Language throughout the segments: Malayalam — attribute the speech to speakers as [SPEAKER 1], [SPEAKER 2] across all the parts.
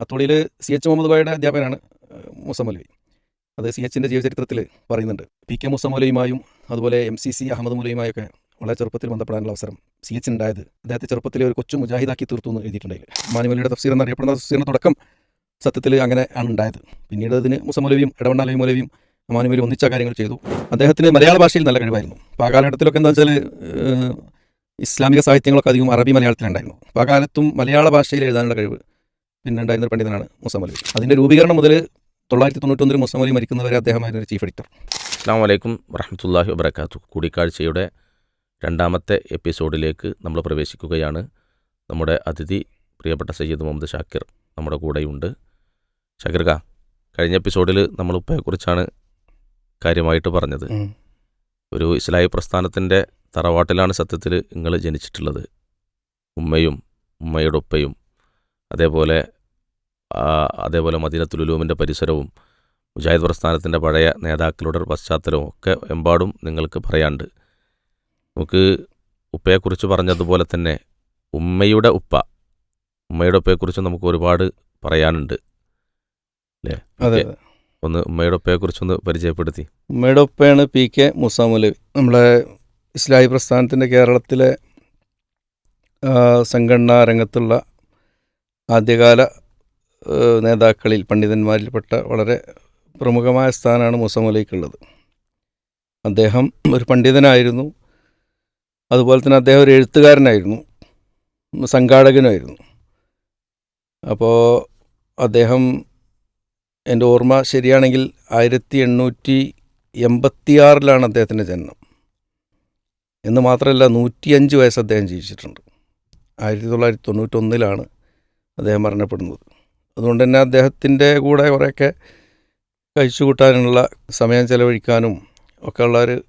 [SPEAKER 1] അത്തോളിയിൽ സി എച്ച് മുഹമ്മദ് അധ്യാപകനാണ് ഏഹ്, അത് സി എച്ചിന്റെ ജീവചരിത്രത്തിൽ പറയുന്നുണ്ട്. പി കെ മൂസ അതുപോലെ എം സി സി അഹമ്മദ് മുലയുമായൊക്കെ വളരെ ചെറുപ്പത്തിൽ ബന്ധപ്പെടാനുള്ള അവസരം സി എച്ച് ഉണ്ടായത് അദ്ദേഹത്തെ ചെറുപ്പത്തിൽ ഒരു കൊച്ചു മുജാഹിദാക്കി തീർത്തു എന്ന് എഴുതിയിട്ടുണ്ടെങ്കിൽ മാനുവലിയുടെ തഫ്സീർ എന്നറിയപ്പെടുന്ന തഫ്സീറിന് തുടക്കം സത്യത്തിൽ അങ്ങനെ ആണ് ഉണ്ടായത്. പിന്നീട് അതിന് മൂസ മൗലവിയും ഇടവണ്ണാലയും മുലവിയും മാനുമലി ഒന്നിച്ച കാര്യങ്ങൾ ചെയ്തു. അദ്ദേഹത്തിന് മലയാള ഭാഷയിൽ നല്ല കഴിവായിരുന്നു. അപ്പോൾ ആ കാലഘട്ടത്തിലൊക്കെ എന്താ വെച്ചാൽ ഇസ്ലാമിക സാഹിത്യങ്ങളൊക്കെ അധികം അറബി മലയാളത്തിലുണ്ടായിരുന്നു. അപ്പോൾ ആ കാലത്തും മലയാള ഭാഷയിൽ എഴുതാനുള്ള കഴിവ് പിന്നെ ഉണ്ടായിരുന്ന ഒരു പണ്ഡിതനാണ് മുസമലി അതിന്റെ രൂപീകരണം മുതൽ തൊള്ളായിരത്തി തൊണ്ണൂറ്റൊന്നിൽ ഒന്നിൽ മുസമലി മരിക്കുന്നവരെ അദ്ദേഹമായിരുന്നു ചീഫ് എഡിറ്റർ
[SPEAKER 2] അസ്സാം വലൈക്കും വറഹമത്തല്ലാഹി വബർക്കാത്തു കൂടിക്കാഴ്ചയുടെ രണ്ടാമത്തെ എപ്പിസോഡിലേക്ക് നമ്മൾ പ്രവേശിക്കുകയാണ്. നമ്മുടെ അതിഥി പ്രിയപ്പെട്ട സയ്യിദ് മുഹമ്മദ് ഷാക്കിർ നമ്മുടെ കൂടെയുണ്ട്. ഷാക്കിർക കഴിഞ്ഞ എപ്പിസോഡിൽ നമ്മൾ ഉപ്പയെക്കുറിച്ചാണ് കാര്യമായിട്ട് പറഞ്ഞത്. ഒരു ഇസ്ലാഹി പ്രസ്ഥാനത്തിന്റെ തറവാട്ടിലാണ് സത്യത്തിൽ നിങ്ങൾ ജനിച്ചിട്ടുള്ളത്. ഉമ്മയും ഉമ്മയുടെ ഉപ്പയും അതേപോലെ അതേപോലെ മദീനത്തുലുലൂമിന്റെ പരിസരവും മുജാഹിദ് പ്രസ്ഥാനത്തിന്റെ പഴയ നേതാക്കളുടെ പശ്ചാത്തലവും ഒക്കെ എമ്പാടും നിങ്ങൾക്ക് പറയാണ്ട് നമുക്ക് ഉപ്പയെക്കുറിച്ച് പറഞ്ഞതുപോലെ തന്നെ ഉമ്മയുടെ ഉപ്പ ഉമ്മയുടെ ഉപ്പയെക്കുറിച്ച് നമുക്ക് ഒരുപാട് പറയാനുണ്ട്. അല്ലേ?
[SPEAKER 1] അതെ.
[SPEAKER 2] ഒന്ന് ഉമ്മയുടെ ഉപ്പയെക്കുറിച്ചൊന്ന് പരിചയപ്പെടുത്തി.
[SPEAKER 1] ഉമ്മയുടെ ഉപ്പയാണ് പി കെ മുസാമുലവി. മൗലവി നമ്മളെ ഇസ്ലാഹി പ്രസ്ഥാനത്തിന്റെ കേരളത്തിലെ സംഘടനാ രംഗത്തുള്ള ആദ്യകാല നേതാക്കളിൽ പണ്ഡിതന്മാരിൽപ്പെട്ട വളരെ പ്രമുഖമായ സ്ഥാനമാണ് മുസമുലയ്ക്കുള്ളത് അദ്ദേഹം ഒരു പണ്ഡിതനായിരുന്നു. അതുപോലെ തന്നെ അദ്ദേഹം ഒരു എഴുത്തുകാരനായിരുന്നു. സംഘാടകനുമായിരുന്നു അപ്പോൾ അദ്ദേഹം എന്റെ ഓർമ്മ ശരിയാണെങ്കിൽ ആയിരത്തി എണ്ണൂറ്റി എൺപത്തിയാറിലാണ് അദ്ദേഹത്തിന്റെ ജനനം. എന്ന് മാത്രമല്ല നൂറ്റിയഞ്ച് വയസ്സ് അദ്ദേഹം ജീവിച്ചിട്ടുണ്ട്. ആയിരത്തി തൊള്ളായിരത്തി തൊണ്ണൂറ്റൊന്നിലാണ് അദ്ദേഹം മരണപ്പെടുന്നത്. അതുകൊണ്ട് തന്നെ അദ്ദേഹത്തിന്റെ കൂടെ കുറേയൊക്കെ കഴിച്ചു കൂട്ടാനുള്ള സമയം ചെലവഴിക്കാനും ഒക്കെ ഉള്ളൊരു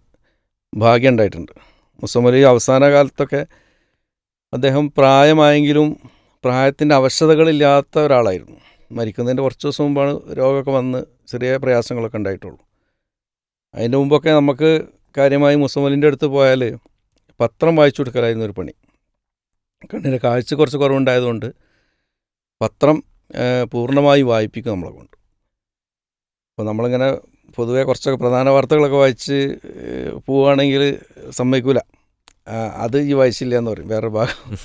[SPEAKER 1] ഭാഗ്യം ഉണ്ടായിട്ടുണ്ട്. മുസമലി അവസാന കാലത്തൊക്കെ അദ്ദേഹം പ്രായമായെങ്കിലും പ്രായത്തിന്റെ അവശതകളില്ലാത്ത ഒരാളായിരുന്നു. മരിക്കുന്നതിന്റെ കുറച്ച് ദിവസം മുമ്പാണ് രോഗമൊക്കെ വന്ന് ചെറിയ പ്രയാസങ്ങളൊക്കെ ഉണ്ടായിട്ടുള്ളൂ. അതിന്റെ മുമ്പൊക്കെ നമുക്ക് കാര്യമായി മുസമലിന്റെ അടുത്ത് പോയാൽ പത്രം വായിച്ചു കൊടുക്കലായിരുന്നു ഒരു പണി. കണ്ണിന്റെ കാഴ്ച കുറച്ച് കുറവുണ്ടായതുകൊണ്ട് പത്രം പൂർണമായി വായിപ്പിക്കും നമ്മളെ കൊണ്ട്. അപ്പോൾ നമ്മളിങ്ങനെ പൊതുവെ കുറച്ചൊക്കെ പ്രധാന വാർത്തകളൊക്കെ വായിച്ച് പോവുകയാണെങ്കിൽ സമ്മതിക്കൂല. അത് ഈ വായിച്ചില്ല എന്ന് പറയും. വേറെ ഭാഗം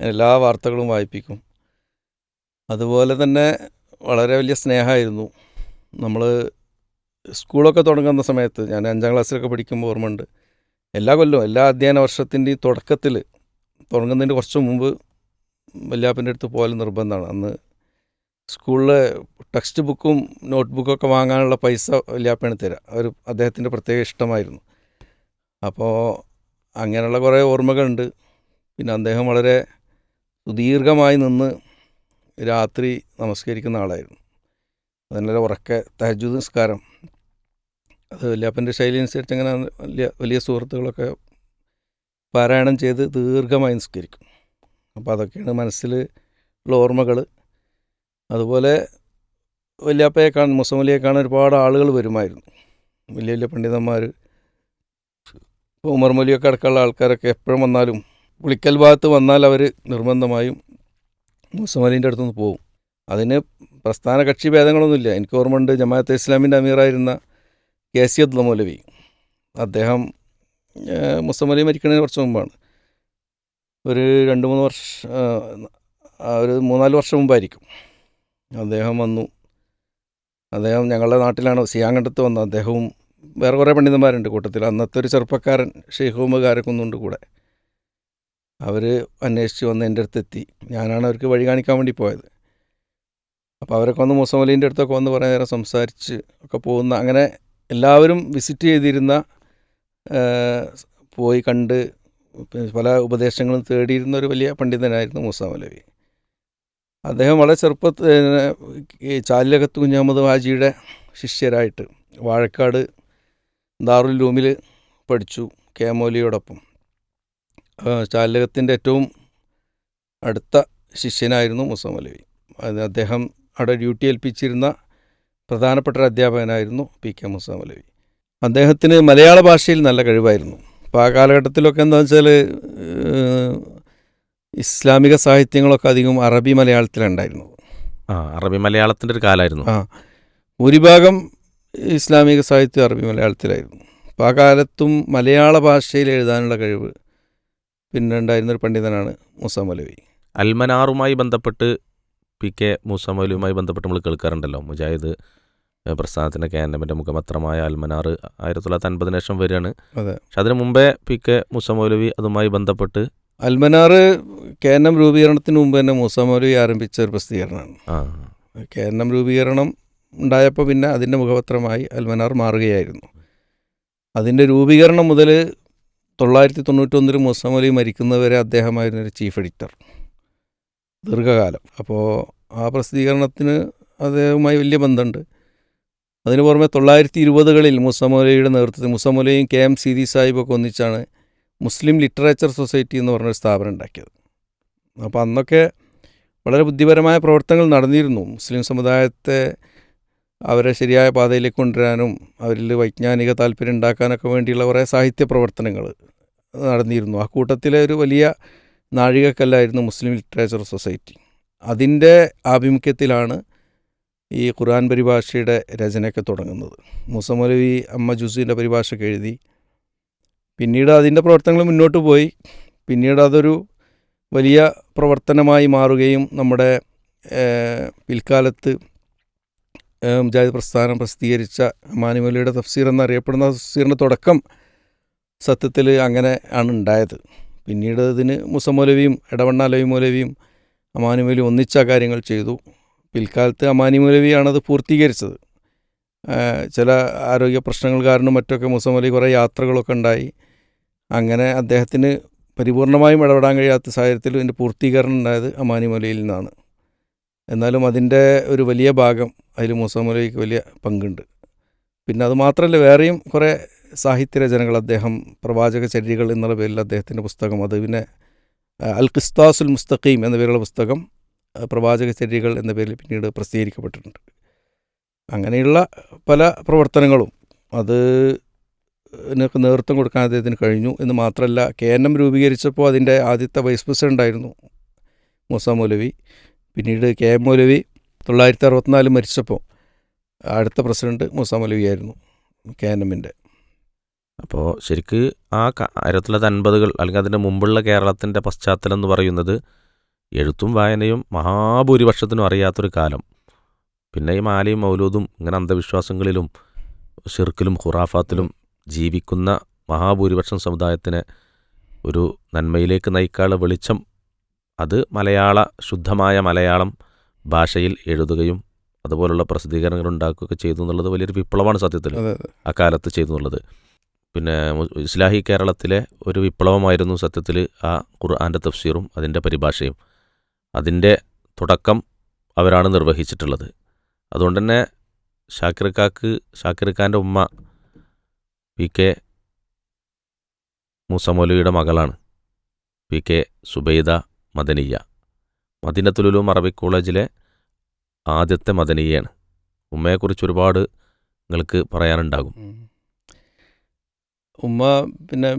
[SPEAKER 1] എല്ലാ വാർത്തകളും വായിപ്പിക്കും. അതുപോലെ തന്നെ വളരെ വലിയ സ്നേഹമായിരുന്നു. നമ്മൾ സ്കൂളൊക്കെ തുടങ്ങുന്ന സമയത്ത് ഞാൻ അഞ്ചാം ക്ലാസ്സിലൊക്കെ പഠിക്കുമ്പോൾ ഓർമ്മയുണ്ട്. എല്ലാ കൊല്ലവും എല്ലാ അധ്യയന വർഷത്തിന്റെയും തുടക്കത്തിൽ തുടങ്ങുന്നതിന് കുറച്ച് മുമ്പ് വല്യാപ്പന്റെ അടുത്ത് പോകൽ നിർബന്ധമാണ്. അന്ന് സ്കൂളിലെ ടെക്സ്റ്റ് ബുക്കും നോട്ട് ബുക്കൊക്കെ വാങ്ങാനുള്ള പൈസ വല്യാപ്പയാണ് തരാം. ഒരു അദ്ദേഹത്തിന്റെ പ്രത്യേക ഇഷ്ടമായിരുന്നു. അപ്പോൾ അങ്ങനെയുള്ള കുറേ ഓർമ്മകളുണ്ട്. പിന്നെ അദ്ദേഹം വളരെ സുദീർഘമായി നിന്ന് രാത്രി നമസ്കരിക്കുന്ന ആളായിരുന്നു. അതിനുള്ള ഉറക്കെ തഹജു നിസ്കാരം. അത് വല്യാപ്പന്റെ ശൈലി അനുസരിച്ച് അങ്ങനെ വലിയ വലിയ സുഹൃത്തുക്കളൊക്കെ പാരായണം ചെയ്ത് ദീർഘമായി നിസ്കരിക്കും. അപ്പോൾ അതൊക്കെയാണ് മനസ്സിൽ ഉള്ള ഓർമ്മകൾ. അതുപോലെ വല്യാപ്പയെ കാണാൻ മുസമലിയെ കാണാൻ ഒരുപാട് ആളുകൾ വരുമായിരുന്നു. വലിയ വലിയ പണ്ഡിതന്മാർ ഉമർമൊലിയൊക്കെ ഉമർ മൊലിയൊക്കെ അടക്കമുള്ള ആൾക്കാരൊക്കെ എപ്പോഴും വന്നാലും പുളിക്കൽ ഭാഗത്ത് വന്നാൽ അവർ നിർബന്ധമായും മുസമലിന്റെ അടുത്തുനിന്ന് പോകും അതിന് പ്രസ്ഥാന കക്ഷി ഭേദങ്ങളൊന്നുമില്ല. എനിക്ക് ഓർമ്മയുണ്ട് ജമാഅത്തെ ഇസ്ലാമിന്റെ അമീറായിരുന്ന കെ സി അബ്ദുൽ മൗലവി. അദ്ദേഹം മുസമലി മരിക്കുന്നതിന് കുറച്ച് മുമ്പാണ്. ഒരു രണ്ട് മൂന്ന് വർഷം ഒരു മൂന്നാൽ വർഷം മുമ്പായിരിക്കും. അദ്ദേഹം വന്നു. അദ്ദേഹം ഞങ്ങളുടെ നാട്ടിലാണ് സിയാങ്കണ്ടത്ത് വന്നത് അദ്ദേഹവും വേറെ കുറേ പണ്ഡിതന്മാരുണ്ട് കൂട്ടത്തിൽ. അന്നത്തെ ഒരു ചെറുപ്പക്കാരൻ ഷെയ്ഖ് കാരക്കുന്നുണ്ട് കൂടെ. അവർ അന്വേഷിച്ച് വന്ന് എന്റെ അടുത്ത് എത്തി. ഞാനാണ് അവർക്ക് വഴി കാണിക്കാൻ വേണ്ടി പോയത്. അപ്പോൾ അവരൊക്കെ വന്ന് മുസമലീന്റെ അടുത്തൊക്കെ വന്ന് കുറേ നേരം സംസാരിച്ച് ഒക്കെ പോകുന്ന അങ്ങനെ എല്ലാവരും വിസിറ്റ് ചെയ്തിരുന്ന പോയി കണ്ട് പല ഉപദേശങ്ങളും തേടിയിരുന്ന ഒരു വലിയ പണ്ഡിതനായിരുന്നു മൂസ മൗലവി അദ്ദേഹം വളരെ ചെറുപ്പത്തിൽ ചാലിലകത്ത് കുഞ്ഞഹമ്മദ് വാജിയുടെ ശിഷ്യരായിട്ട് വാഴക്കാട് ദാറുൽ ലൂമിൽ പഠിച്ചു കെ മൗലിയോടൊപ്പം. ഏറ്റവും അടുത്ത ശിഷ്യനായിരുന്നു മൂസ മൗലവി അദ്ദേഹം അവിടെ ഡ്യൂട്ടി ഏൽപ്പിച്ചിരുന്ന പ്രധാനപ്പെട്ട ഒരു അധ്യാപകനായിരുന്നു പി കെ മൂസ മൗലവി അദ്ദേഹത്തിന് മലയാള ഭാഷയിൽ നല്ല കഴിവായിരുന്നു. അപ്പോൾ ആ കാലഘട്ടത്തിലൊക്കെ എന്താ വെച്ചാൽ ഇസ്ലാമിക സാഹിത്യങ്ങളൊക്കെ അധികം അറബി മലയാളത്തിലുണ്ടായിരുന്നു.
[SPEAKER 2] ആ അറബി മലയാളത്തിന്റെ ഒരു കാലമായിരുന്നു
[SPEAKER 1] ആ ഭൂരിഭാഗം ഇസ്ലാമിക സാഹിത്യം അറബി മലയാളത്തിലായിരുന്നു. അപ്പോൾ ആ കാലത്തും മലയാള ഭാഷയിൽ എഴുതാനുള്ള കഴിവ് പിന്നെ ഉണ്ടായിരുന്ന ഒരു പണ്ഡിതനാണ് മൂസ മൗലവി.
[SPEAKER 2] അൽമനാറുമായി ബന്ധപ്പെട്ട് പി കെ മൂസമൗലിയുമായി ബന്ധപ്പെട്ട് നമ്മൾ കേൾക്കാറുണ്ടല്ലോ മുജാഹിദ് പ്രസ്ഥാനത്തിന്റെ ക്യാൻഡമിന്റെ മുഖപത്രമായ അൽമനാർ ആയിരത്തി തൊള്ളായിരത്തി അൻപതിന് ശേഷം വരികയാണ്.
[SPEAKER 1] അതെ.
[SPEAKER 2] പക്ഷെ അതിന് മുമ്പേ പി കെ മൂസമൗലവി അതുമായി ബന്ധപ്പെട്ട്
[SPEAKER 1] അൽമനാർ കേന്ദ്രം രൂപീകരണത്തിന് മുമ്പ് തന്നെ മൂസ മൗലവി ആരംഭിച്ച ഒരു പ്രസിദ്ധീകരണമാണ്.
[SPEAKER 2] ആ.
[SPEAKER 1] കേന്ദ്രം രൂപീകരണം ഉണ്ടായപ്പോൾ പിന്നെ അതിന്റെ മുഖപത്രമായി അൽമനാർ മാറുകയായിരുന്നു. അതിന്റെ രൂപീകരണം മുതൽ തൊള്ളായിരത്തി തൊണ്ണൂറ്റൊന്നിൽ അലി മരിക്കുന്നവരെ അദ്ദേഹമായിരുന്നു ഒരു ചീഫ് എഡിറ്റർ. ദീർഘകാലം. അപ്പോൾ ആ പ്രസിദ്ധീകരണത്തിന് അദ്ദേഹവുമായി വലിയ ബന്ധമുണ്ട്. അതിന് പുറമെ തൊള്ളായിരത്തി ഇരുപതുകളിൽ മുസമോലയുടെ നേതൃത്വത്തിൽ മുസമോലയും കെ എം സീതി സാഹിബൊക്കെ ഒന്നിച്ചാണ് മുസ്ലിം ലിറ്ററേച്ചർ സൊസൈറ്റി എന്ന് പറഞ്ഞൊരു സ്ഥാപനം ഉണ്ടാക്കിയത്. അപ്പോൾ അന്നൊക്കെ വളരെ ബുദ്ധിപരമായ പ്രവർത്തനങ്ങൾ നടന്നിരുന്നു. മുസ്ലിം സമുദായത്തെ അവരെ ശരിയായ പാതയിലേക്ക് കൊണ്ടുവരാനും അവരിൽ വൈജ്ഞാനിക താല്പര്യം ഉണ്ടാക്കാനൊക്കെ വേണ്ടിയുള്ള കുറേ സാഹിത്യ പ്രവർത്തനങ്ങൾ നടന്നിരുന്നു. ആ കൂട്ടത്തിലെ ഒരു വലിയ നാഴികക്കല്ലായിരുന്നു മുസ്ലിം ലിറ്ററേച്ചർ സൊസൈറ്റി. അതിന്റെ ആഭിമുഖ്യത്തിലാണ് ഈ ഖുർആൻ പരിഭാഷയുടെ രചനയൊക്കെ തുടങ്ങുന്നത്. മുസമലവി അമ്മ ജുസീന്റെ പരിഭാഷയൊക്കെ എഴുതി. പിന്നീട് അതിന്റെ പ്രവർത്തനങ്ങൾ മുന്നോട്ട് പോയി. പിന്നീട് അതൊരു വലിയ പ്രവർത്തനമായി മാറുകയും നമ്മുടെ പിൽക്കാലത്ത് ജാതി പ്രസ്ഥാനം പ്രസിദ്ധീകരിച്ച മാനുമലിയുടെ തഫ്സീർ എന്നറിയപ്പെടുന്ന തഫ്സീറിന്റെ തുടക്കം സത്യത്തിൽ അങ്ങനെ ആണ് ഉണ്ടായത്. പിന്നീട് ഇതിന് മുസമൗലവിയും ഇടവണ്ണാലവി മൗലവിയും അമാനുമലി ഒന്നിച്ച കാര്യങ്ങൾ ചെയ്തു. പിൽക്കാലത്ത് അമാനി മൗലവിയാണത് പൂർത്തീകരിച്ചത്. ചില ആരോഗ്യ പ്രശ്നങ്ങൾ കാരണം മറ്റൊക്കെ മുസമലി കുറേ യാത്രകളൊക്കെ ഉണ്ടായി. അങ്ങനെ അദ്ദേഹത്തിന് പരിപൂർണമായും ഇടപെടാൻ കഴിയാത്ത സാഹചര്യത്തിൽ ഇതിന്റെ പൂർത്തീകരണം ഉണ്ടായത് അമാനി മൗലയിൽ നിന്നാണ്. എന്നാലും അതിന്റെ ഒരു വലിയ ഭാഗം അതിൽ മൂസമലയ്ക്ക് വലിയ പങ്കുണ്ട്. പിന്നെ അത് മാത്രമല്ല വേറെയും കുറേ സാഹിത്യ രചനകൾ അദ്ദേഹം പ്രവാചക ചര്യകൾ എന്നുള്ള പേരിൽ അദ്ദേഹത്തിന്റെ പുസ്തകം അത് പിന്നെ അൽ ഖിസ്താസുൽ മുസ്തഖീം എന്ന പേരുള്ള പുസ്തകം ആ, പ്രവാചക ചര്യകൾ എന്ന പേരിൽ പിന്നീട് പ്രസിദ്ധീകരിക്കപ്പെട്ടിട്ടുണ്ട്. അങ്ങനെയുള്ള പല പ്രവർത്തനങ്ങളും അത് നേതൃത്വം കൊടുക്കാൻ അദ്ദേഹത്തിന് കഴിഞ്ഞു എന്ന് മാത്രമല്ല കെ എൻ എം രൂപീകരിച്ചപ്പോൾ അതിന്റെ ആദ്യത്തെ വൈസ് പ്രസിഡന്റായിരുന്നു മൂസ മൗലവി. പിന്നീട് കെ എം മൗലവി തൊള്ളായിരത്തി അറുപത്തിനാല് മരിച്ചപ്പോൾ അടുത്ത പ്രസിഡന്റ് മൂസ മൗലവി ആയിരുന്നു കെ എൻ എമ്മിന്റെ.
[SPEAKER 2] അപ്പോൾ ശരിക്ക് ആ ആയിരത്തി തൊള്ളായിരത്തി അൻപതുകൾ അല്ലെങ്കിൽ അതിന് മുമ്പുള്ള കേരളത്തിന്റെ പശ്ചാത്തലം എന്ന് പറയുന്നത് എഴുത്തും വായനയും മഹാഭൂരിപക്ഷത്തിനും അറിയാത്തൊരു കാലം. പിന്നെ ഈ മാലയും മൗലൂദും ഇങ്ങനെ അന്ധവിശ്വാസങ്ങളിലും ഷിർക്കിലും ഖുറാഫാത്തിലും ജീവിക്കുന്ന മഹാഭൂരിപക്ഷം സമുദായത്തിനെ ഒരു നന്മയിലേക്ക് നയിക്കാനുള്ള വെളിച്ചം അത് മലയാള ശുദ്ധമായ മലയാളം ഭാഷയിൽ എഴുതുകയും അതുപോലുള്ള പ്രസിദ്ധീകരണങ്ങൾ ഉണ്ടാക്കുകയൊക്കെ ചെയ്തു എന്നുള്ളത് വലിയൊരു വിപ്ലവമാണ് സത്യത്തിൽ ആ കാലത്ത് ചെയ്തു എന്നുള്ളത്. പിന്നെ ഇസ്ലാഹി കേരളത്തിലെ ഒരു വിപ്ലവമായിരുന്നു സത്യത്തിൽ ആ ഖുർആാന്റെ തഫ്സീറും അതിന്റെ പരിഭാഷയും. അതിന്റെ തുടക്കം അവരാണ് നിർവഹിച്ചിട്ടുള്ളത്. അതുകൊണ്ട് തന്നെ ഷാക്കിർക്കാക്ക് ഷാക്കിർഖാന്റെ ഉമ്മ പി കെ മൂസമോലിയുടെ മകളാണ്. പി കെ സുബൈദ മദനിയ മദീനത്തുലുലും അറബിക് കോളേജിലെ ആദ്യത്തെ മദനിയാണ് ഉമ്മയെക്കുറിച്ച് ഒരുപാട് നിങ്ങൾക്ക് പറയാനുണ്ടാകും.
[SPEAKER 1] ഉമ്മ പിന്നെ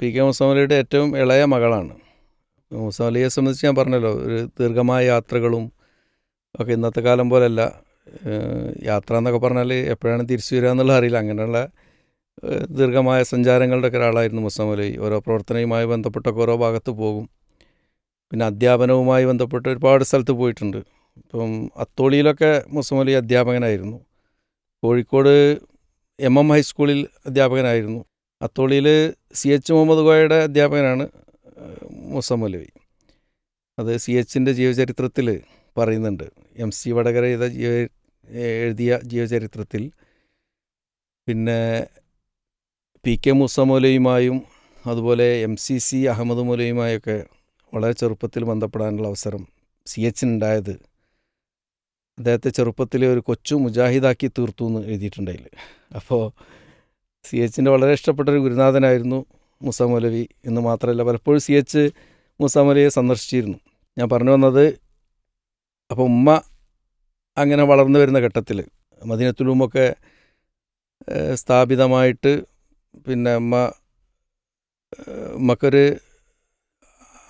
[SPEAKER 1] പി കെ മുസമലിയുടെ ഏറ്റവും ഇളയ മകളാണ്. മുസമലിയെ സംബന്ധിച്ച് ഞാൻ പറഞ്ഞല്ലോ ഒരു ദീർഘമായ യാത്രകളും ഒക്കെ ഇന്നത്തെ കാലം പോലെയല്ല യാത്ര എന്നൊക്കെ പറഞ്ഞാൽ എപ്പോഴാണ് തിരിച്ചു വരിക എന്നുള്ള അറിയില്ല. അങ്ങനെയുള്ള ദീർഘമായ സഞ്ചാരങ്ങളുടെ ഒക്കെ ഒരാളായിരുന്നു മുസമലി ഓരോ പ്രവർത്തനവുമായി ബന്ധപ്പെട്ടൊക്കെ ഓരോ ഭാഗത്ത് പോകും. പിന്നെ അധ്യാപനവുമായി ബന്ധപ്പെട്ട് ഒരുപാട് സ്ഥലത്ത് പോയിട്ടുണ്ട്. ഇപ്പം അത്തോളിയിലൊക്കെ മുസമലി അധ്യാപകനായിരുന്നു. കോഴിക്കോട് എം എം ഹൈസ്കൂളിൽ അധ്യാപകനായിരുന്നു. അത്തോളിയിൽ സി എച്ച് മുഹമ്മദ് ഗോയയുടെ അധ്യാപകനാണ്. ഏഹ് മുസ മൗലവി അത് സി എച്ചിന്റെ ജീവചരിത്രത്തിൽ പറയുന്നുണ്ട്. എം സി വടകര ചെയ്ത ജീവ എഴുതിയ ജീവചരിത്രത്തിൽ. പിന്നെ പി കെ മുസമോലയുമായും അതുപോലെ എം സി സി അഹമ്മദ് മൗലയുമായൊക്കെ വളരെ ചെറുപ്പത്തിൽ ബന്ധപ്പെടാനുള്ള അവസരം സി എച്ചിനുണ്ടായത്. അദ്ദേഹത്തെ ചെറുപ്പത്തിൽ ഒരു കൊച്ചു മുജാഹിദാക്കി തീർത്തു എന്ന് എഴുതിയിട്ടുണ്ടെങ്കിൽ അപ്പോൾ സി എച്ചിന്റെ വളരെ ഇഷ്ടപ്പെട്ട ഒരു ഗുരുനാഥനായിരുന്നു. മുസ മൗലവി എന്ന് മാത്രമല്ല പലപ്പോഴും സി എച്ച് മുസ മൗലവിയെ സന്ദർശിച്ചിരുന്നു. ഞാൻ പറഞ്ഞു വന്നത് അപ്പോൾ ഉമ്മ അങ്ങനെ വളർന്നു വരുന്ന ഘട്ടത്തിൽ മദീനത്തുലുമൊക്കെ സ്ഥാപിതമായിട്ട് പിന്നെ ഉമ്മ ഉമ്മക്കൊരു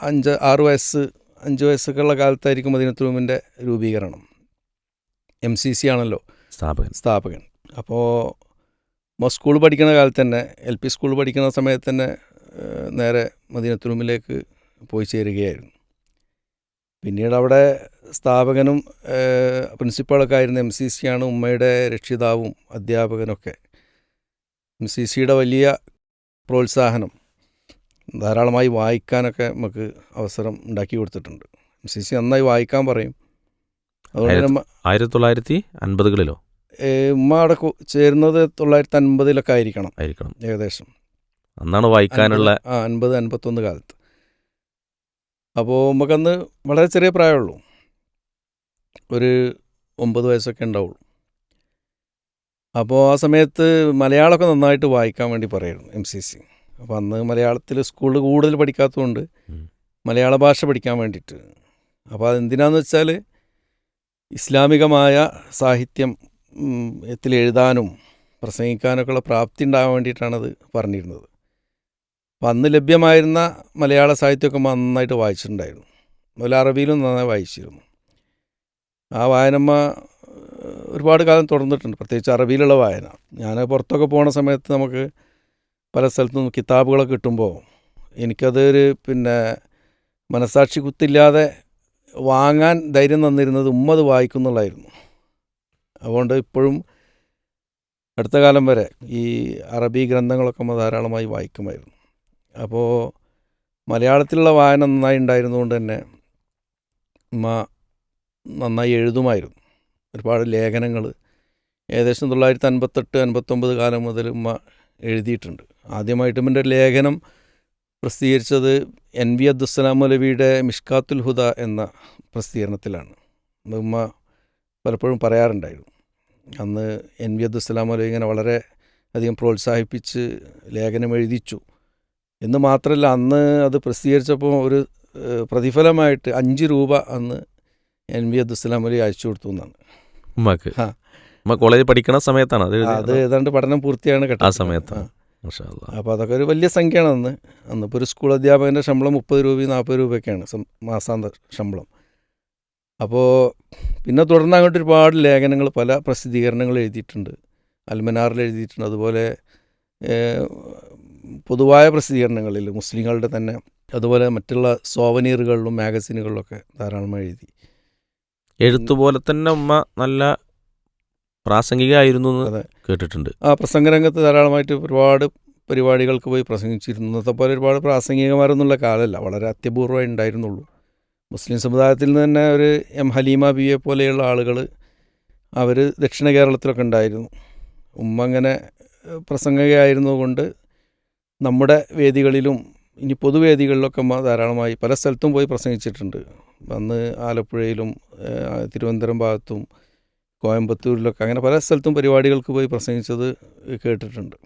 [SPEAKER 1] അഞ്ച് ആറ് വയസ്സ് അഞ്ച് വയസ്സൊക്കെയുള്ള കാലത്തായിരിക്കും മദീനത്തുലൂമിന്റെ രൂപീകരണം. എം സി സി ആണല്ലോ
[SPEAKER 2] സ്ഥാപകൻ.
[SPEAKER 1] സ്ഥാപകൻ. അപ്പോൾ സ്കൂൾ പഠിക്കുന്ന കാലത്ത് തന്നെ എൽ പി സ്കൂൾ പഠിക്കുന്ന സമയത്ത് തന്നെ നേരെ മദീനത്തുലൂമിലേക്ക് പോയി ചേരുകയായിരുന്നു. പിന്നീട് അവിടെ സ്ഥാപകനും പ്രിൻസിപ്പാളൊക്കെ ആയിരുന്ന എം സി സി ആണ് ഉമ്മയുടെ രക്ഷിതാവും അധ്യാപകനൊക്കെ. എം സി സിയുടെ വലിയ പ്രോത്സാഹനം ധാരാളമായി വായിക്കാനൊക്കെ നമുക്ക് അവസരം ഉണ്ടാക്കി കൊടുത്തിട്ടുണ്ട്. എം സി സി നന്നായി വായിക്കാൻ പറയും. അതുകൊണ്ട്
[SPEAKER 2] ആയിരത്തി തൊള്ളായിരത്തി അൻപതുകളിലോ?
[SPEAKER 1] ഉമ്മ അവിടെ ചേരുന്നത് തൊള്ളായിരത്തി അൻപതിലൊക്കെ ആയിരിക്കണം.
[SPEAKER 2] ആയിരിക്കണം.
[SPEAKER 1] ഏകദേശം.
[SPEAKER 2] അന്നാണ് വായിക്കാനുള്ള
[SPEAKER 1] ആ അൻപത് അൻപത്തൊന്ന് കാലത്ത്. അപ്പോൾ നമുക്കന്ന് വളരെ ചെറിയ പ്രായമുള്ളൂ. ഒരു ഒമ്പത് വയസ്സൊക്കെ ഉണ്ടാവുള്ളൂ. അപ്പോൾ ആ സമയത്ത് മലയാളമൊക്കെ നന്നായിട്ട് വായിക്കാൻ വേണ്ടി പറയായിരുന്നു എം സി സി. അപ്പോൾ അന്ന് മലയാളത്തിൽ സ്കൂളിൽ കൂടുതൽ പഠിക്കാത്തതുകൊണ്ട് മലയാള ഭാഷ പഠിക്കാൻ വേണ്ടിയിട്ട്. അപ്പോൾ അതെന്തിനാന്ന് വെച്ചാൽ ഇസ്ലാമികമായ സാഹിത്യം എഴുതാനും പ്രസംഗിക്കാനൊക്കെയുള്ള പ്രാപ്തി ഉണ്ടാകാൻ വേണ്ടിയിട്ടാണത് പറഞ്ഞിരുന്നത്. അപ്പം അന്ന് ലഭ്യമായിരുന്ന മലയാള സാഹിത്യമൊക്കെ നന്നായിട്ട് വായിച്ചിട്ടുണ്ടായിരുന്നു. അതുപോലെ അറബിയിലും നന്നായി വായിച്ചിരുന്നു. ആ വായനമ്മ ഒരുപാട് കാലം തുടർന്നിട്ടുണ്ട്. പ്രത്യേകിച്ച് അറബിയിലുള്ള വായന. ഞാൻ പുറത്തൊക്കെ പോണ സമയത്ത് നമുക്ക് പല സ്ഥലത്തും കിതാബുകളൊക്കെ കിട്ടുമ്പോൾ എനിക്കതൊരു പിന്നെ മനസാക്ഷി കുത്തില്ലാതെ വാങ്ങാൻ ധൈര്യം തന്നിരുന്നത് ഉമ്മ അത് വായിക്കുന്നുള്ളായിരുന്നു. അതുകൊണ്ട് ഇപ്പോഴും അടുത്ത കാലം വരെ ഈ അറബി ഗ്രന്ഥങ്ങളൊക്കെ നമ്മൾ ധാരാളമായി വായിക്കുമായിരുന്നു. അപ്പോൾ മലയാളത്തിലുള്ള വായന നന്നായി ഉണ്ടായിരുന്നുകൊണ്ട് തന്നെ ഉമ്മ നന്നായി എഴുതുമായിരുന്നു. ഒരുപാട് ലേഖനങ്ങൾ ഏകദേശം തൊള്ളായിരത്തി അൻപത്തെട്ട് അൻപത്തൊമ്പത് കാലം മുതൽ ഉമ്മ എഴുതിയിട്ടുണ്ട്. ആദ്യമായിട്ട് എന്റെ ലേഖനം പ്രസിദ്ധീകരിച്ചത് എൻ വി അബ്ദുസ്സലാം മൗലവിയുടെ മിഷ്കാത്തുൽ ഹുദ എന്ന പ്രസിദ്ധീകരണത്തിലാണ്. ഉമ്മ പലപ്പോഴും പറയാറുണ്ടായിരുന്നു. അന്ന് എൻ വി അബ്ദുസ്സലാം അലൈ ഇങ്ങനെ വളരെ അധികം പ്രോത്സാഹിപ്പിച്ച് ലേഖനം എഴുതിച്ചു. എന്ന് മാത്രമല്ല അന്ന് അത് പ്രസിദ്ധീകരിച്ചപ്പോൾ ഒരു പ്രതിഫലമായിട്ട് അഞ്ച് രൂപ അന്ന് എൻ വി അബ്ദുസ്സലാം അലി അയച്ചു കൊടുത്തു എന്നാണ്.
[SPEAKER 2] ഉമ്മക്ക്.
[SPEAKER 1] ആ.
[SPEAKER 2] ഉമ്മ കോളേജിൽ പഠിക്കണ സമയത്താണ് അത്
[SPEAKER 1] ഏതാണ്ട് പഠനം പൂർത്തിയാണ്
[SPEAKER 2] ആ
[SPEAKER 1] കേട്ടോ
[SPEAKER 2] സമയത്താണ്. മാഷാ അല്ലാ.
[SPEAKER 1] അപ്പോൾ അതൊക്കെ ഒരു വലിയ സംഖ്യയാണ് അന്ന്. അന്നിപ്പോൾ ഒരു സ്കൂൾ അധ്യാപകന്റെ ശമ്പളം മുപ്പത് രൂപയും നാൽപ്പത് രൂപയൊക്കെയാണ്. മാസാന്ത ശമ്പളം. അപ്പോൾ പിന്നെ തുടർന്ന് അങ്ങോട്ട് ഒരുപാട് ലേഖനങ്ങൾ പല പ്രസിദ്ധീകരണങ്ങൾ എഴുതിയിട്ടുണ്ട്. അൽമനാറിൽ എഴുതിയിട്ടുണ്ട്. അതുപോലെ പൊതുവായ പ്രസിദ്ധീകരണങ്ങളിൽ മുസ്ലിങ്ങളുടെ തന്നെ അതുപോലെ മറ്റുള്ള സോവനീറുകളിലും മാഗസീനുകളിലൊക്കെ ധാരാളം എഴുതി.
[SPEAKER 2] എഴുത്തുപോലെ തന്നെ ഉമ്മ നല്ല പ്രാസംഗികമായിരുന്നു എന്ന്
[SPEAKER 1] അതെ.
[SPEAKER 2] കേട്ടിട്ടുണ്ട്.
[SPEAKER 1] ആ പ്രസംഗരംഗത്ത് ധാരാളമായിട്ട് ഒരുപാട് പരിപാടികൾക്ക് പോയി പ്രസംഗിച്ചിരുന്നു. പോലെ ഒരുപാട് പ്രാസംഗികമാരൊന്നുള്ള കാലമല്ല. വളരെ അത്യപൂർവമായി ഉണ്ടായിരുന്നുള്ളൂ മുസ്ലിം സമുദായത്തിൽ നിന്ന് തന്നെ ഒരു എം ഹലീമ ബിയെ പോലെയുള്ള ആളുകൾ അവർ ദക്ഷിണ കേരളത്തിലൊക്കെ ഉണ്ടായിരുന്നു. ഉമ്മ അങ്ങനെ പ്രസംഗകയായിരുന്നതുകൊണ്ട് നമ്മുടെ വേദികളിലും ഇനി പൊതുവേദികളിലൊക്കെ ധാരാളമായി പല സ്ഥലത്തും പോയി പ്രസംഗിച്ചിട്ടുണ്ട്. അന്ന് ആലപ്പുഴയിലും തിരുവനന്തപുരം ഭാഗത്തും കോയമ്പത്തൂരിലൊക്കെ അങ്ങനെ പല സ്ഥലത്തും പരിപാടികൾക്ക് പോയി പ്രസംഗിച്ചത് കേട്ടിട്ടുണ്ട്.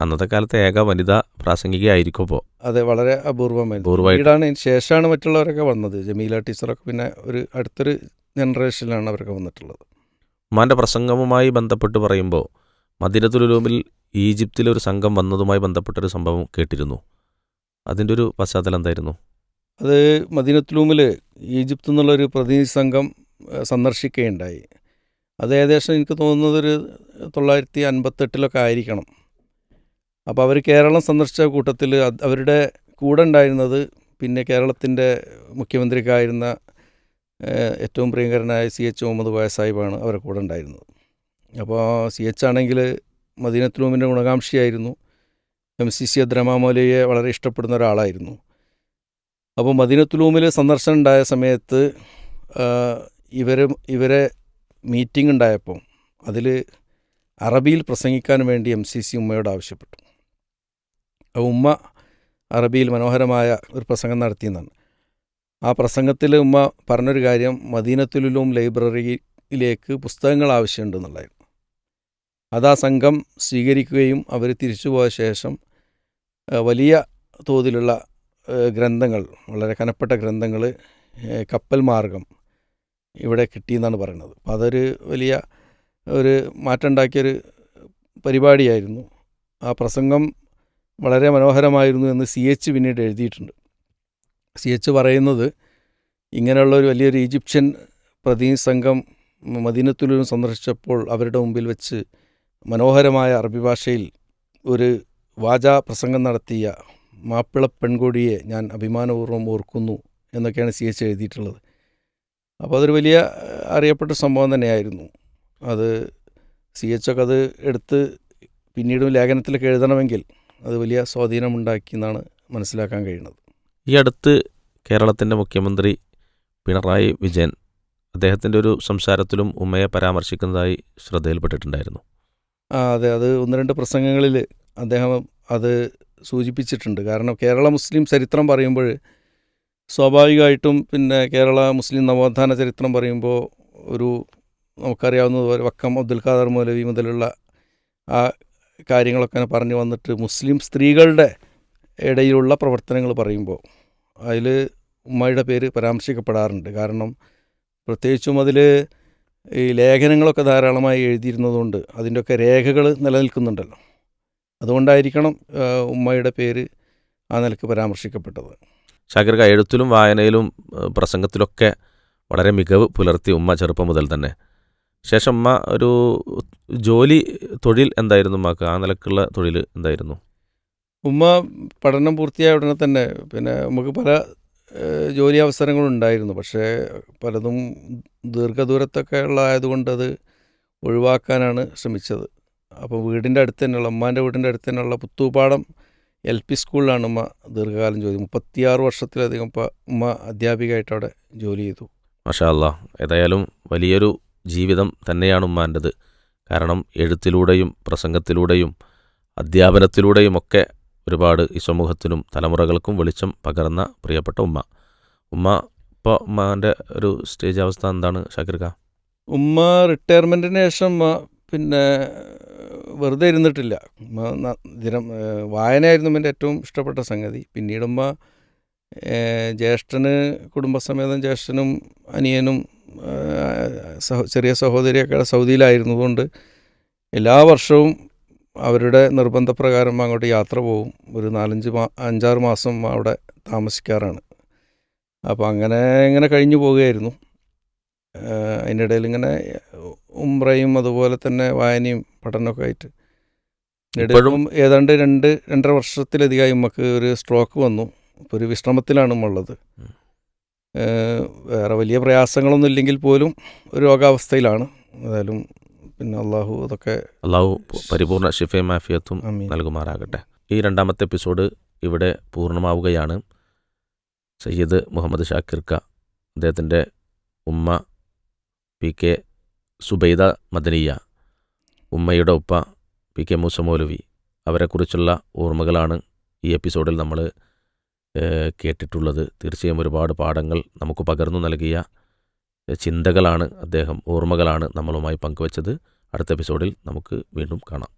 [SPEAKER 2] അന്നത്തെ കാലത്തെ ഏക വനിതാ പ്രാസംഗികയായിരിക്കും ഇപ്പോൾ
[SPEAKER 1] അതെ വളരെ
[SPEAKER 2] അപൂർവമായി.
[SPEAKER 1] പിന്നീടാണ് ശേഷമാണ് മറ്റുള്ളവരൊക്കെ വന്നത്. ജമീല ടീച്ചറൊക്കെ പിന്നെ ഒരു അടുത്തൊരു ജനറേഷനിലാണ് അവരൊക്കെ വന്നിട്ടുള്ളത്.
[SPEAKER 2] ഉമ്മാന്റെ പ്രസംഗവുമായി ബന്ധപ്പെട്ട് പറയുമ്പോൾ മദീനത്തുലുലൂമിൽ ഈജിപ്തിലെ ഒരു സംഘം വന്നതുമായി ബന്ധപ്പെട്ടൊരു സംഭവം കേട്ടിരുന്നു. അതിന്റെ ഒരു പശ്ചാത്തലം എന്തായിരുന്നു?
[SPEAKER 1] അത് മദീനത്തുലൂമിൽ ഈജിപ്തിൽ നിന്നുള്ളൊരു പ്രതിനിധി സംഘം സന്ദർശിക്കുകയുണ്ടായി. അത് ഏകദേശം എനിക്ക് തോന്നുന്നത് ഒരു തൊള്ളായിരത്തി അൻപത്തെട്ടിലൊക്കെ ആയിരിക്കണം. അപ്പോൾ അവർ കേരളം സന്ദർശിച്ച കൂട്ടത്തിൽ അവരുടെ കൂടെ ഉണ്ടായിരുന്നത് പിന്നെ കേരളത്തിന്റെ മുഖ്യമന്ത്രിക്കായിരുന്ന ഏറ്റവും പ്രിയങ്കരനായ സി എച്ച് മുഹമ്മദ് കോയ സാഹിബാണ് അവരുടെ കൂടെ ഉണ്ടായിരുന്നത്. അപ്പോൾ സി എച്ച് ആണെങ്കിൽ മദീനത്തുലൂമിന്റെ ഗുണകാംക്ഷിയായിരുന്നു. എം സി സി അദ്രമാമോലയെ വളരെ ഇഷ്ടപ്പെടുന്ന ഒരാളായിരുന്നു. അപ്പോൾ മദീനത്തുലൂമിൽ സന്ദർശനം ഉണ്ടായ സമയത്ത് ഇവർ ഇവരെ മീറ്റിംഗ് ഉണ്ടായപ്പോൾ അതിൽ അറബിയിൽ പ്രസംഗിക്കാൻ വേണ്ടി എം സി സി ഉമ്മയോട് ആവശ്യപ്പെട്ടു. ഉമ്മ അറബിയിൽ മനോഹരമായ ഒരു പ്രസംഗം നടത്തിയെന്നാണ്. ആ പ്രസംഗത്തിൽ ഉമ്മ പറഞ്ഞൊരു കാര്യം മദീനത്തുലും ലൈബ്രറിയിലേക്ക് പുസ്തകങ്ങൾ ആവശ്യമുണ്ടെന്നുള്ളതായിരുന്നു. അത് ആ സംഘം സ്വീകരിക്കുകയും അവർ തിരിച്ചു പോയ ശേഷം വലിയ തോതിലുള്ള ഗ്രന്ഥങ്ങൾ വളരെ കനപ്പെട്ട ഗ്രന്ഥങ്ങൾ കപ്പൽ മാർഗം ഇവിടെ കിട്ടിയെന്നാണ് പറയുന്നത്. അപ്പം അതൊരു വലിയ ഒരു മാറ്റമുണ്ടാക്കിയൊരു പരിപാടിയായിരുന്നു. ആ പ്രസംഗം വളരെ മനോഹരമായിരുന്നു എന്ന് സി എച്ച് പിന്നീട് എഴുതിയിട്ടുണ്ട്. സി എച്ച് പറയുന്നത് ഇങ്ങനെയുള്ള ഒരു വലിയൊരു ഈജിപ്ഷ്യൻ പ്രതിനിധി സംഘം മദീനത്തുലും സന്ദർശിച്ചപ്പോൾ അവരുടെ മുമ്പിൽ വെച്ച് മനോഹരമായ അറബി ഭാഷയിൽ ഒരു വാചാ പ്രസംഗം നടത്തിയ മാപ്പിള പെൺകൊടിയെ ഞാൻ അഭിമാനപൂർവം ഓർക്കുന്നു എന്നൊക്കെയാണ് സി എച്ച് എഴുതിയിട്ടുള്ളത്. അപ്പോൾ അതൊരു വലിയ അറിയപ്പെട്ട സംഭവം തന്നെയായിരുന്നു. അത് സി എച്ച് ഒക്കെ അത് എടുത്ത് പിന്നീടും ലേഖനത്തിലൊക്കെ എഴുതണമെങ്കിൽ അത് വലിയ സ്വാധീനമുണ്ടാക്കി എന്നാണ് മനസ്സിലാക്കാൻ കഴിയുന്നത്.
[SPEAKER 2] ഈ അടുത്ത് കേരളത്തിന്റെ മുഖ്യമന്ത്രി പിണറായി വിജയൻ അദ്ദേഹത്തിന്റെ ഒരു സംസാരത്തിലും ഉമ്മയെ പരാമർശിക്കുന്നതായി ശ്രദ്ധയിൽപ്പെട്ടിട്ടുണ്ടായിരുന്നു.
[SPEAKER 1] ആ അതെ. അത് ഒന്ന് രണ്ട് പ്രസംഗങ്ങളിൽ അദ്ദേഹം അത് സൂചിപ്പിച്ചിട്ടുണ്ട്. കാരണം കേരള മുസ്ലിം ചരിത്രം പറയുമ്പോൾ സ്വാഭാവികമായിട്ടും പിന്നെ കേരള മുസ്ലിം നവോത്ഥാന ചരിത്രം പറയുമ്പോൾ ഒരു നമുക്കറിയാവുന്നതുപോലെ വക്കം അബ്ദുൽ ഖാദർ മൗലവി മുതലുള്ള ആ കാര്യങ്ങളൊക്കെ പറഞ്ഞു വന്നിട്ട് മുസ്ലിം സ്ത്രീകളുടെ ഇടയിലുള്ള പ്രവർത്തനങ്ങൾ പറയുമ്പോൾ അതിൽ ഉമ്മയുടെ പേര് പരാമർശിക്കപ്പെടാറുണ്ട്. കാരണം പ്രത്യേകിച്ചും അതിൽ ഈ ലേഖനങ്ങളൊക്കെ ധാരാളമായി എഴുതിയിരുന്നതുകൊണ്ട് അതിന്റെയൊക്കെ രേഖകൾ നിലനിൽക്കുന്നുണ്ടല്ലോ. അതുകൊണ്ടായിരിക്കണം ഉമ്മയുടെ പേര് ആ നിലയ്ക്ക് പരാമർശിക്കപ്പെട്ടത്.
[SPEAKER 2] ഷാക്കിർ എഴുത്തിലും വായനയിലും പ്രസംഗത്തിലൊക്കെ വളരെ മികവ് പുലർത്തി ഉമ്മ ചെറുപ്പം മുതൽ തന്നെ. ശേഷം ഉമ്മ ഒരു ജോലി തൊഴിൽ എന്തായിരുന്നു ഉമ്മക്ക്? ആ നിലക്കുള്ള തൊഴിൽ എന്തായിരുന്നു?
[SPEAKER 1] ഉമ്മ പഠനം പൂർത്തിയായ ഉടനെ തന്നെ പിന്നെ നമുക്ക് പല ജോലി അവസരങ്ങളും ഉണ്ടായിരുന്നു. പക്ഷേ പലതും ദീർഘദൂരത്തൊക്കെ ഉള്ള ആയതുകൊണ്ട് അത് ഒഴിവാക്കാനാണ് ശ്രമിച്ചത്. അപ്പോൾ വീടിന്റെ അടുത്ത് തന്നെയുള്ള ഉമ്മാന്റെ വീടിന്റെ അടുത്ത് തന്നെയുള്ള പുത്തൂപ്പാടം എൽ പി സ്കൂളിലാണ് ഉമ്മ ദീർഘകാലം ജോലി മുപ്പത്തിയാറ് വർഷത്തിലധികം ഇപ്പം ഉമ്മ അധ്യാപികയായിട്ട് അവിടെ ജോലി ചെയ്തു.
[SPEAKER 2] മാഷാ അല്ലാ ഏതായാലും വലിയൊരു ജീവിതം തന്നെയാണ് ഉമ്മാന്റെത്. കാരണം എഴുത്തിലൂടെയും പ്രസംഗത്തിലൂടെയും അധ്യാപനത്തിലൂടെയും ഒക്കെ ഒരുപാട് ഈ സമൂഹത്തിനും തലമുറകൾക്കും വെളിച്ചം പകർന്ന പ്രിയപ്പെട്ട ഉമ്മ. ഉമ്മ ഇപ്പോൾ ഉമ്മാന്റെ ഒരു സ്റ്റേജ് അവസ്ഥ എന്താണ് ഷാക്കിർക്ക
[SPEAKER 1] ഉമ്മ റിട്ടയർമെന്റിന് ശേഷം പിന്നെ വെറുതെ ഇരുന്നിട്ടില്ല. ഉമ്മ ദിനം വായനയായിരുന്നു എന്റെ ഏറ്റവും ഇഷ്ടപ്പെട്ട സംഗതി. പിന്നീട് ഉമ്മ ഏഹ് ജ്യേഷ്ഠന് കുടുംബസമേതം ജ്യേഷ്ഠനും അനിയനും ചെറിയ സഹോദരിയൊക്കെ സൗദിയിലായിരുന്നതുകൊണ്ട് എല്ലാ വർഷവും അവരുടെ നിർബന്ധപ്രകാരം അങ്ങോട്ട് യാത്ര പോവും. ഒരു നാലഞ്ച് മാ അഞ്ചാറ് മാസം അവിടെ താമസിക്കാറാണ്. അപ്പോൾ അങ്ങനെ ഇങ്ങനെ കഴിഞ്ഞു പോവുകയായിരുന്നു അതിന്റെ ഇടയിൽ ഇങ്ങനെ ഉംറയും അതുപോലെ തന്നെ വായനയും പഠനമൊക്കെ ആയിട്ട്.
[SPEAKER 2] ഇപ്പോഴും-
[SPEAKER 1] ഇപ്പം ഏതാണ്ട് രണ്ട് രണ്ടര വർഷത്തിലധികമായി നമുക്ക് ഒരു സ്ട്രോക്ക് വന്നു. ഇപ്പോൾ ഒരു വിശ്രമത്തിലാണ് ഉള്ളത്. വേറെ വലിയ പ്രയാസങ്ങളൊന്നും ഇല്ലെങ്കിൽ പോലും ഒരു രോഗാവസ്ഥയിലാണ്. ഏതായാലും പിന്നെ അള്ളാഹു അതൊക്കെ
[SPEAKER 2] അള്ളാഹു പരിപൂർണ ഷിഫയും മാഫിയത്തും നൽകുമാറാകട്ടെ. ഈ രണ്ടാമത്തെ എപ്പിസോഡ് ഇവിടെ പൂർണമാവുകയാണ്. സയ്യിദ് മുഹമ്മദ് ഷാക്കിർക്ക അദ്ദേഹത്തിന്റെ ഉമ്മ പി കെ സുബൈദ മദനിയ ഉമ്മയുടെ ഉപ്പ പി കെ മൂസ മൗലവി അവരെക്കുറിച്ചുള്ള ഓർമ്മകളാണ് ഈ എപ്പിസോഡിൽ നമ്മൾ കേട്ടിട്ടുള്ളത്. തീർച്ചയായും ഒരുപാട് പാഠങ്ങൾ നമുക്ക് പകർന്നു നൽകിയ ചിന്തകളാണ് അദ്ദേഹം ഓർമ്മകളാണ് നമ്മളുമായി പങ്കുവച്ചത്. അടുത്ത എപ്പിസോഡിൽ നമുക്ക് വീണ്ടും കാണാം.